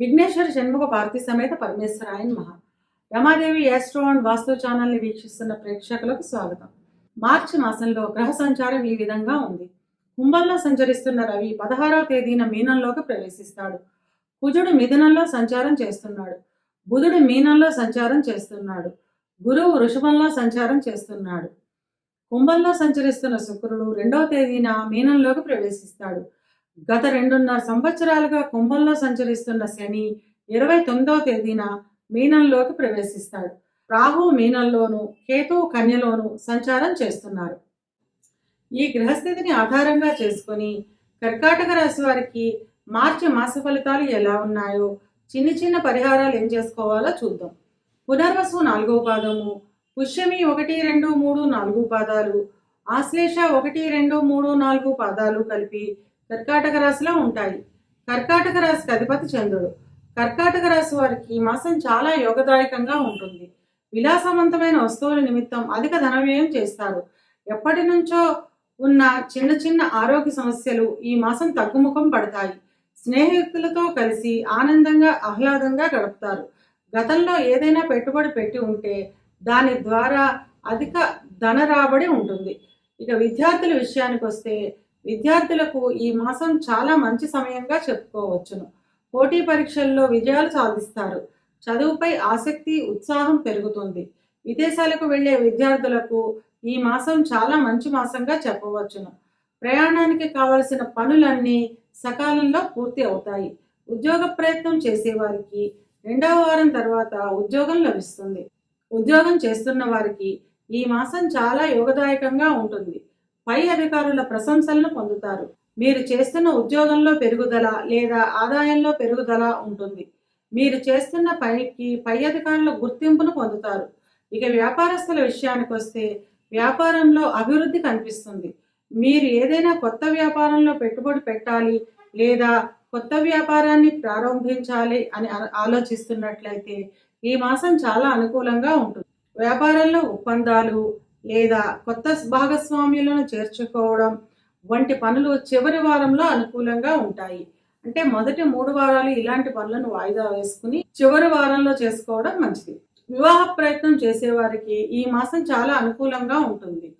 విఘ్నేశ్వర షణ్ముఖ పార్వతీ సమేత పరమేశ్వరాయన్ మహా Ramadevi astro and వాస్తు ఛానల్ని వీక్షిస్తున్న ప్రేక్షకులకు స్వాగతం. మార్చి మాసంలో గ్రహ సంచారం ఈ విధంగా ఉంది. కుంభంలో సంచరిస్తున్న రవి పదహారవ తేదీన మీనంలోకి ప్రవేశిస్తాడు. కుజుడు మిథునంలో సంచారం చేస్తున్నాడు. బుధుడు మీనంలో సంచారం చేస్తున్నాడు. గురువు వృషభంలో సంచారం చేస్తున్నాడు. కుంభంలో సంచరిస్తున్న శుక్రుడు రెండవ తేదీన మీనంలోకి ప్రవేశిస్తాడు. గత రెండున్నర సంవత్సరాలుగా కుంభంలో సంచరిస్తున్న శని ఇరవై తొమ్మిదవ తేదీన మీనంలోకి ప్రవేశిస్తాడు. రాహు మీనంలోను కేతువు కన్యలోను సంచారం చేస్తున్నారు. ఈ గ్రహస్థితిని ఆధారంగా చేసుకొని కర్కాటక రాశి వారికి మార్చి మాస ఫలితాలు ఎలా ఉన్నాయో చిన్న చిన్న పరిహారాలు ఏం చేసుకోవాలో చూద్దాం. పునర్వసు నాలుగో పాదము పుష్యమి ఒకటి రెండు మూడు నాలుగు పాదాలు ఆశ్లేష ఒకటి రెండు మూడు నాలుగు పాదాలు కలిపి కర్కాటక రాశిలో ఉంటాయి. కర్కాటక రాశికి అధిపతి చంద్రుడు. కర్కాటక రాశి వారికి ఈ మాసం చాలా యోగదాయకంగా ఉంటుంది. విలాసవంతమైన వస్తువుల నిమిత్తం అధిక ధన వ్యయం చేస్తారు. ఎప్పటి నుంచో ఉన్న చిన్న చిన్న ఆరోగ్య సమస్యలు ఈ మాసం తగ్గుముఖం పడతాయి. స్నేహితులతో కలిసి ఆనందంగా ఆహ్లాదంగా గడుపుతారు. గతంలో ఏదైనా పెట్టుబడి పెట్టి ఉంటే దాని ద్వారా అధిక ధన రాబడి ఉంటుంది. ఇక విద్యార్థుల విషయానికి వస్తే విద్యార్థులకు ఈ మాసం చాలా మంచి సమయంగా చెప్పుకోవచ్చును. పోటీ పరీక్షల్లో విజయాలు సాధిస్తారు. చదువుపై ఆసక్తి ఉత్సాహం పెరుగుతుంది. విదేశాలకు వెళ్ళే విద్యార్థులకు ఈ మాసం చాలా మంచి మాసంగా చెప్పవచ్చును. ప్రయాణానికి కావలసిన పనులన్నీ సకాలంలో పూర్తి అవుతాయి. ఉద్యోగ ప్రయత్నం చేసేవారికి రెండవ వారం తర్వాత ఉద్యోగం లభిస్తుంది. ఉద్యోగం చేస్తున్న వారికి ఈ మాసం చాలా యోగదాయకంగా ఉంటుంది. పై అధికారుల ప్రశంసలను పొందుతారు. మీరు చేస్తున్న ఉద్యోగంలో పెరుగుదల లేదా ఆదాయంలో పెరుగుదల ఉంటుంది. మీరు చేస్తున్న పనికి పై అధికారుల గుర్తింపును పొందుతారు. ఇక వ్యాపారస్తుల విషయానికి వస్తే వ్యాపారంలో అభివృద్ధి కనిపిస్తుంది. మీరు ఏదైనా కొత్త వ్యాపారంలో పెట్టుబడి పెట్టాలి లేదా కొత్త వ్యాపారాన్ని ప్రారంభించాలి అని ఆలోచిస్తున్నట్లయితే ఈ మాసం చాలా అనుకూలంగా ఉంటుంది. వ్యాపారంలో ఒప్పందాలు లేదా కొత్త భాగస్వామ్యులను చేర్చుకోవడం వంటి పనులు చివరి వారంలో అనుకూలంగా ఉంటాయి. అంటే మొదటి మూడు వారాలు ఇలాంటి పనులను వాయిదా వేసుకుని చివరి వారంలో చేసుకోవడం మంచిది. వివాహ ప్రయత్నం చేసేవారికి ఈ మాసం చాలా అనుకూలంగా ఉంటుంది.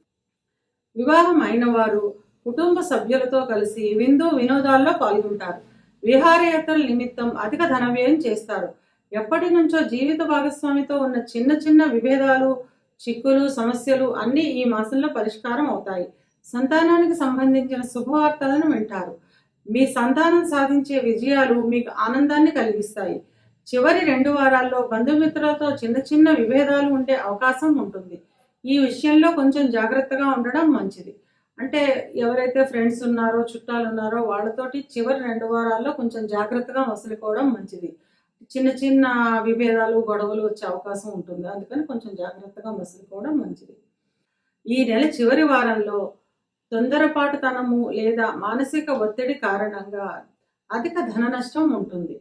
వివాహం అయిన వారు కుటుంబ సభ్యులతో కలిసి విందు వినోదాల్లో పాల్గొంటారు. విహారయాత్రల నిమిత్తం అధిక ధన వ్యయం చేస్తారు. ఎప్పటి నుంచో జీవిత భాగస్వామితో ఉన్న చిన్న చిన్న విభేదాలు చిక్కులు సమస్యలు అన్నీ ఈ మాసంలో పరిష్కారం అవుతాయి. సంతానానికి సంబంధించిన శుభవార్తలను వింటారు. మీ సంతానం సాధించే విజయాలు మీకు ఆనందాన్ని కలిగిస్తాయి. చివరి రెండు వారాల్లో బంధుమిత్రులతో చిన్న చిన్న విభేదాలు ఉండే అవకాశం ఉంటుంది. ఈ విషయంలో కొంచెం జాగ్రత్తగా ఉండడం మంచిది. అంటే ఎవరైతే ఫ్రెండ్స్ ఉన్నారో చుట్టాలు ఉన్నారో వాళ్ళతోటి చివరి రెండు వారాల్లో కొంచెం జాగ్రత్తగా వసలుకోవడం మంచిది. చిన్న చిన్న విభేదాలు గొడవలు వచ్చే అవకాశం ఉంటుంది. అందుకని కొంచెం జాగ్రత్తగా మసులుకోవడం మంచిది. ఈ నెల చివరి వారంలో తొందరపాటుతనము లేదా మానసిక ఒత్తిడి కారణంగా అధిక ధన నష్టం ఉంటుంది.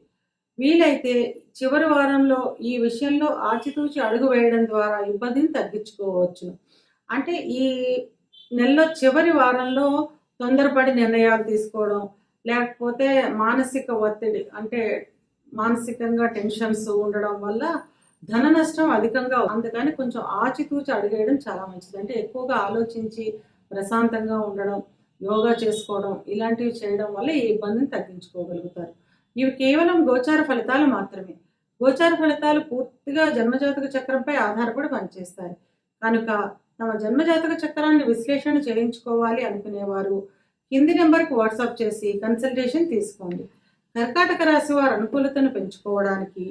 వీలైతే చివరి వారంలో ఈ విషయంలో ఆచితూచి అడుగు వేయడం ద్వారా ఇబ్బందిని తగ్గించుకోవచ్చు. అంటే ఈ నెలలో చివరి వారంలో తొందరపడి నిర్ణయాలు తీసుకోవడం లేకపోతే మానసిక ఒత్తిడి అంటే మానసికంగా టెన్షన్స్ ఉండడం వల్ల ధన నష్టం అధికంగా ఉంది. అందుకని కొంచెం ఆచితూచి అడిగేయడం చాలా మంచిది. అంటే ఎక్కువగా ఆలోచించి ప్రశాంతంగా ఉండడం యోగా చేసుకోవడం ఇలాంటివి చేయడం వల్ల ఈ ఇబ్బందిని తగ్గించుకోగలుగుతారు. ఇవి కేవలం గోచార ఫలితాలు మాత్రమే. గోచార ఫలితాలు పూర్తిగా జన్మజాతక చక్రంపై ఆధారపడి పనిచేస్తాయి. కనుక తమ జన్మజాతక చక్రాన్ని విశ్లేషణ చేయించుకోవాలి అనుకునేవారు కింది నెంబర్కి వాట్సాప్ చేసి కన్సల్టేషన్ తీసుకోండి. కర్కాటక రాశి వారు అనుకూలతను పెంచుకోవడానికి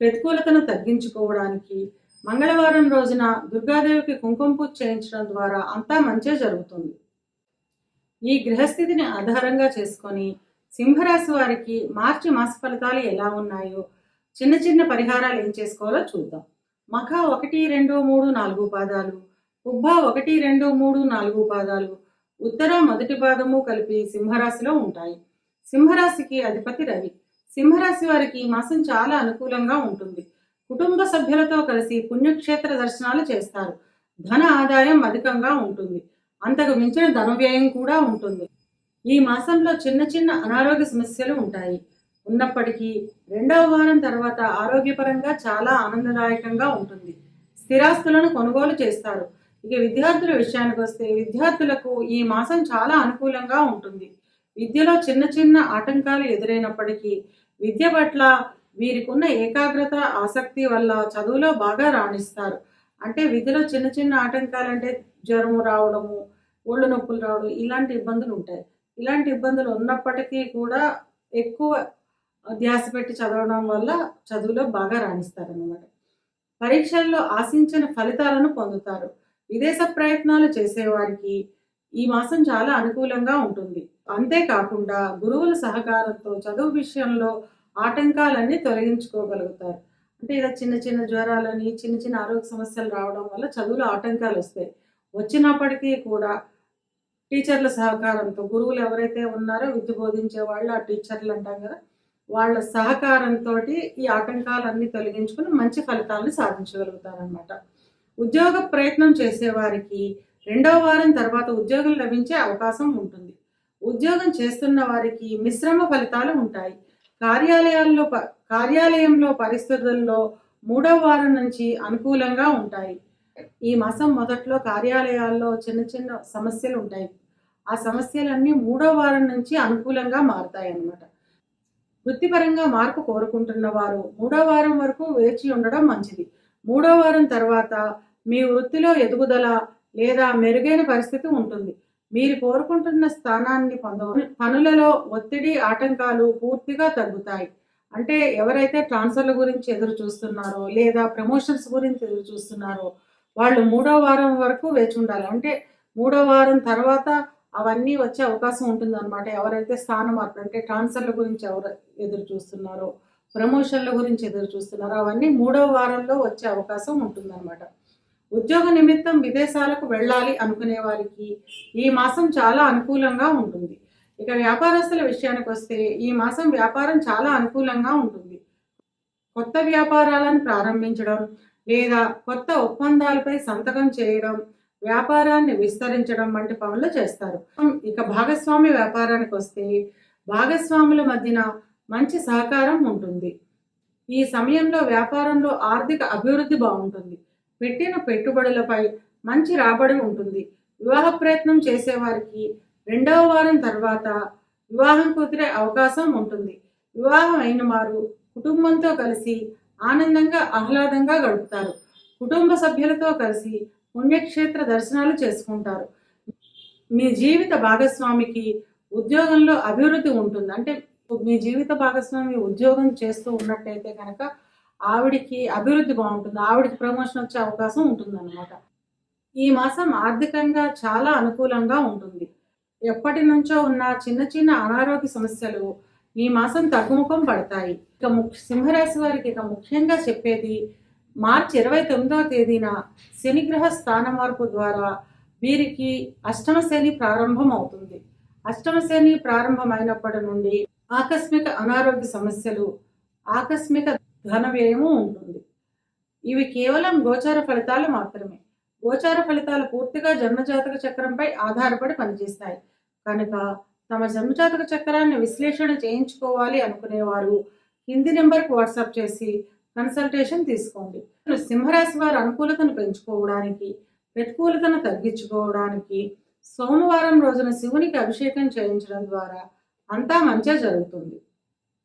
ప్రతికూలతను తగ్గించుకోవడానికి మంగళవారం రోజున దుర్గాదేవికి కుంకుమ పూజ చేయించడం ద్వారా అంతా మంచే జరుగుతుంది. ఈ గ్రహస్థితిని ఆధారంగా చేసుకొని సింహరాశి వారికి మార్చి మాస ఫలితాలు ఎలా ఉన్నాయో చిన్న చిన్న పరిహారాలు ఏం చేసుకోవాలో చూద్దాం. మఖ ఒకటి రెండు మూడు నాలుగు పాదాలు ఉబ్బ ఒకటి రెండు మూడు నాలుగు పాదాలు ఉత్తర మొదటి పాదము కలిపి సింహరాశిలో ఉంటాయి. సింహరాశికి అధిపతి రవి. సింహరాశి వారికి ఈ మాసం చాలా అనుకూలంగా ఉంటుంది. కుటుంబ సభ్యులతో కలిసి పుణ్యక్షేత్ర దర్శనాలు చేస్తారు. ధన ఆదాయం అధికంగా ఉంటుంది. అంతకు మించిన ధన వ్యయం కూడా ఉంటుంది. ఈ మాసంలో చిన్న చిన్న అనారోగ్య సమస్యలు ఉంటాయి. ఉన్నప్పటికీ రెండవ వారం తర్వాత ఆరోగ్యపరంగా చాలా ఆనందదాయకంగా ఉంటుంది. స్థిరాస్తులను కొనుగోలు చేస్తారు. ఇక విద్యార్థుల విషయానికి వస్తే విద్యార్థులకు ఈ మాసం చాలా అనుకూలంగా ఉంటుంది. విద్యలో చిన్న చిన్న ఆటంకాలు ఎదురైనప్పటికీ విద్య పట్ల వీరికున్న ఏకాగ్రత ఆసక్తి వల్ల చదువులో బాగా రాణిస్తారు. అంటే విద్యలో చిన్న చిన్న ఆటంకాలు అంటే జ్వరము రావడము ఒళ్ళు నొప్పులు రావడం ఇలాంటి ఇబ్బందులు ఉంటాయి. ఇలాంటి ఇబ్బందులు ఉన్నప్పటికీ కూడా ఎక్కువ ధ్యాస పెట్టి చదవడం వల్ల చదువులో బాగా రాణిస్తారనమాట పరీక్షల్లో ఆశించిన ఫలితాలను పొందుతారు. విదేశ ప్రయత్నాలు చేసేవారికి ఈ మాసం చాలా అనుకూలంగా ఉంటుంది. అంతేకాకుండా గురువుల సహకారంతో చదువు విషయంలో ఆటంకాలన్నీ తొలగించుకోగలుగుతారు. అంటే ఇలా చిన్న చిన్న జ్వరాలని చిన్న చిన్న ఆరోగ్య సమస్యలు రావడం వల్ల చదువులో ఆటంకాలు వస్తాయి. వచ్చినప్పటికీ కూడా టీచర్ల సహకారంతో గురువులు ఎవరైతే ఉన్నారో విద్య బోధించే వాళ్ళు ఆ టీచర్లు అంటాం కదా వాళ్ళ సహకారంతో ఈ ఆటంకాలన్నీ తొలగించుకుని మంచి ఫలితాలను సాధించగలుగుతారనమాట ఉద్యోగ ప్రయత్నం చేసేవారికి రెండవ వారం తర్వాత ఉద్యోగం లభించే అవకాశం ఉంటుంది. ఉద్యోగం చేస్తున్న వారికి మిశ్రమ ఫలితాలు ఉంటాయి. కార్యాలయాల్లో ప- కార్యాలయంలో పరిస్థితుల్లో మూడవ వారం నుంచి అనుకూలంగా ఉంటాయి. ఈ మాసం మొదట్లో కార్యాలయాల్లో చిన్న చిన్న సమస్యలు ఉంటాయి. ఆ సమస్యలన్నీ మూడో వారం నుంచి అనుకూలంగా మారుతాయి అన్నమాట. వృత్తిపరంగా మార్పు కోరుకుంటున్న వారు మూడో వారం వరకు వేచి ఉండడం మంచిది. మూడో వారం తర్వాత మీ వృత్తిలో ఎదుగుదల లేదా మెరుగైన పరిస్థితి ఉంటుంది. మీరు కోరుకుంటున్న స్థానాన్ని పొందవచ్చు. పనులలో ఒత్తిడి ఆటంకాలు పూర్తిగా తగ్గుతాయి. అంటే ఎవరైతే ట్రాన్స్ఫర్ల గురించి ఎదురు చూస్తున్నారో లేదా ప్రమోషన్స్ గురించి ఎదురు చూస్తున్నారో వాళ్ళు మూడో వారం వరకు వేచి ఉండాలి. అంటే మూడో వారం తర్వాత అవన్నీ వచ్చే అవకాశం ఉంటుంది అనమాట ఎవరైతే స్థానం మార్పు అంటే ట్రాన్స్ఫర్ల గురించి ఎవరు ఎదురు చూస్తున్నారో ప్రమోషన్ల గురించి ఎదురు చూస్తున్నారో అవన్నీ మూడో వారంలో వచ్చే అవకాశం ఉంటుందన్నమాట. ఉద్యోగ నిమిత్తం విదేశాలకు వెళ్ళాలి అనుకునే వారికి ఈ మాసం చాలా అనుకూలంగా ఉంటుంది. ఇక వ్యాపారస్తుల విషయానికి వస్తే ఈ మాసం వ్యాపారం చాలా అనుకూలంగా ఉంటుంది. కొత్త వ్యాపారాలను ప్రారంభించడం లేదా కొత్త ఒప్పందాలపై సంతకం చేయడం వ్యాపారాన్ని విస్తరించడం వంటి పనులు చేస్తారు. ఇక భాగస్వామి వ్యాపారానికి వస్తే భాగస్వాముల మధ్యన మంచి సహకారం ఉంటుంది. ఈ సమయంలో వ్యాపారంలో ఆర్థిక అభివృద్ధి బాగుంటుంది. పెట్టిన పెట్టుబడులపై మంచి రాబడి ఉంటుంది. వివాహ ప్రయత్నం చేసేవారికి రెండవ వారం తర్వాత వివాహం కుదిరే అవకాశం ఉంటుంది. వివాహం అయిన వారు కుటుంబంతో కలిసి ఆనందంగా ఆహ్లాదంగా గడుపుతారు. కుటుంబ సభ్యులతో కలిసి పుణ్యక్షేత్ర దర్శనాలు చేసుకుంటారు. మీ జీవిత భాగస్వామికి ఉద్యోగంలో అభివృద్ధి ఉంటుంది. అంటే మీ జీవిత భాగస్వామి ఉద్యోగం చేస్తూ ఉన్నట్టయితే కనుక ఆవిడికి అభివృద్ధి బాగుంటుంది ఆవిడికి ప్రమోషన్ వచ్చే అవకాశం ఉంటుంది అనమాట ఈ మాసం ఆర్థికంగా చాలా అనుకూలంగా ఉంటుంది. ఎప్పటి నుంచో ఉన్న చిన్న చిన్న అనారోగ్య సమస్యలు ఈ మాసం తగ్గుముఖం పడతాయి. ఇక సింహరాశి వారికి ఇక ముఖ్యంగా చెప్పేది మార్చి ఇరవై తొమ్మిదవ తేదీన శనిగ్రహ స్థాన మార్పు ద్వారా వీరికి అష్టమ శని ప్రారంభం అవుతుంది. అష్టమ శని ప్రారంభమైనప్పటి నుండి ఆకస్మిక అనారోగ్య సమస్యలు ఆకస్మిక ధన వ్యయము ఉంటుంది. ఇవి కేవలం గోచార ఫలితాలు మాత్రమే. గోచార ఫలితాలు పూర్తిగా జన్మజాతక చక్రంపై ఆధారపడి పనిచేస్తాయి. కనుక తమ జన్మజాతక చక్రాన్ని విశ్లేషణ చేయించుకోవాలి అనుకునేవారు కింది నెంబర్కి వాట్సాప్ చేసి కన్సల్టేషన్ తీసుకోండి. సింహరాశి వారి అనుకూలతను పెంచుకోవడానికి ప్రతికూలతను తగ్గించుకోవడానికి సోమవారం రోజున శివునికి అభిషేకం చేయించడం ద్వారా అంతా మంచిగా జరుగుతుంది.